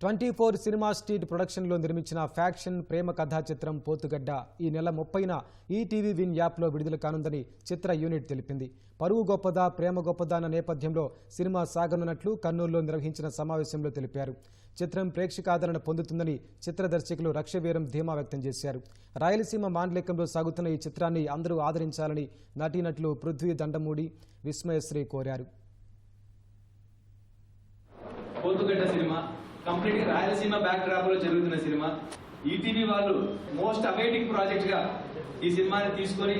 Twenty four cinema street ప్రొడక్షన్లో నిర్మించిన faction ప్రేమ కథా చిత్రం పోతుగడ్డ ఈ నెల ముప్పైన ఈటీవీ విన్ యాప్లో విడుదల కానుందని చిత్ర యూనిట్ తెలిపింది. పరువు గొప్పదా ప్రేమ గొప్పదా అన్న నేపథ్యంలో సినిమా సాగనున్నట్లు కర్నూలులో నిర్వహించిన సమావేశంలో తెలిపారు. చిత్రం ప్రేక్షకాదరణ పొందుతుందని చిత్ర దర్శకులు రక్షవీరం ధీమా వ్యక్తం చేశారు. రాయలసీమ మాండలికంలో సాగుతున్న ఈ చిత్రాన్ని అందరూ ఆదరించాలని నటీనటులు పృథ్వీ దండమూడి విస్మయశ్రీ కోరారు. Pothugadda cinema complete Rayalaseema back డ్రాప్లో జరుగుతున్న సినిమా. ఈటీవీ వాళ్ళు మోస్ట్ అవైటింగ్ ప్రాజెక్ట్గా ఈ సినిమాని తీసుకొని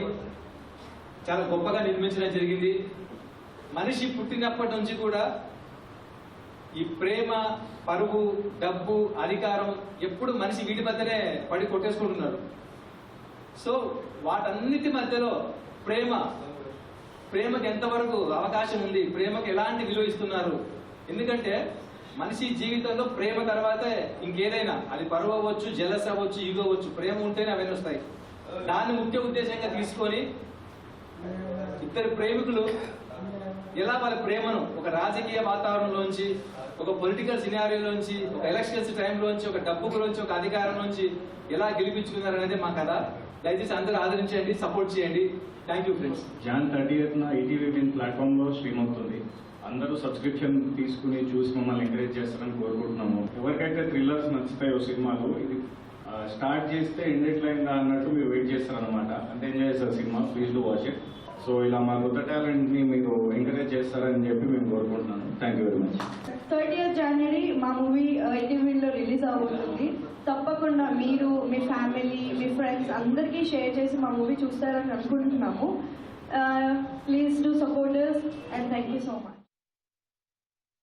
చాలా గొప్పగా నిర్మించడం జరిగింది. మనిషి పుట్టినప్పటి నుంచి కూడా ఈ ప్రేమ పరుగు డబ్బు అధికారం ఎప్పుడు మనిషి వీటి మధ్యనే పడి కొట్టేసుకుంటున్నాడు సో వాటన్నిటి మధ్యలో ప్రేమ ప్రేమకు ఎంతవరకు అవకాశం ఉంది ప్రేమకు ఎలాంటి విలువ ఇస్తున్నారు? ఎందుకంటే మనిషి జీవితంలో ప్రేమ తర్వాత ఇంకేదైనా అది పరువు అవ్వచ్చు జలస్ అవ్వచ్చు ఈగో అవ్వచ్చు ప్రేమ ఉంటేనే అవన్నీ వస్తాయి. దాన్ని ముఖ్య ఉద్దేశంగా తీసుకొని ఇద్దరు ప్రేమికులు ఎలా వాళ్ళ ప్రేమను ఒక రాజకీయ వాతావరణంలోంచి ఒక పొలిటికల్ సినారియోలోంచి ఒక ఎలక్షన్స్ టైంలోంచి ఒక డబ్బు గురించి ఒక అధికారం నుంచి ఎలా గెలిపించుకున్నారు అనేది మా కథ. దయచేసి అందరూ ఆదరించండి సపోర్ట్ చేయండి. Thank you friends Jan thirty ఎయిత్న ETV ప్లాట్ఫామ్లో స్ట్రీమ్ అవుతుంది. అందరూ సబ్స్క్రిప్షన్ తీసుకుని చూసి మమ్మల్ని ఎంకరేజ్ చేస్తారని కోరుకుంటున్నాము. ఎవరికైతే థ్రిల్లర్స్ నచ్చుతాయో సినిమాలు ఇది స్టార్ట్ చేస్తే ఎండ్ ఎట్లయిందా అన్నట్టు మీరు వెయిట్ చేస్తారనమాట అంటే ఎంజాయ్ చేస్తారు cinema please do watch it so ఇలా మా కొత్త టాలెంట్ని మీరు ఎంకరేజ్ చేస్తారని చెప్పి మేము కోరుకుంటున్నాను thank you very much thirty జనవరి మా మూవీ ఈటీవీలో రిలీజ్ అవుతుంది తప్పకుండా మీరు మీ ఫ్యామిలీ మీ ఫ్రెండ్స్ అందరికీ షేర్ చేసి మా మూవీ చూస్తారని అనుకుంటున్నాము. ప్లీజ్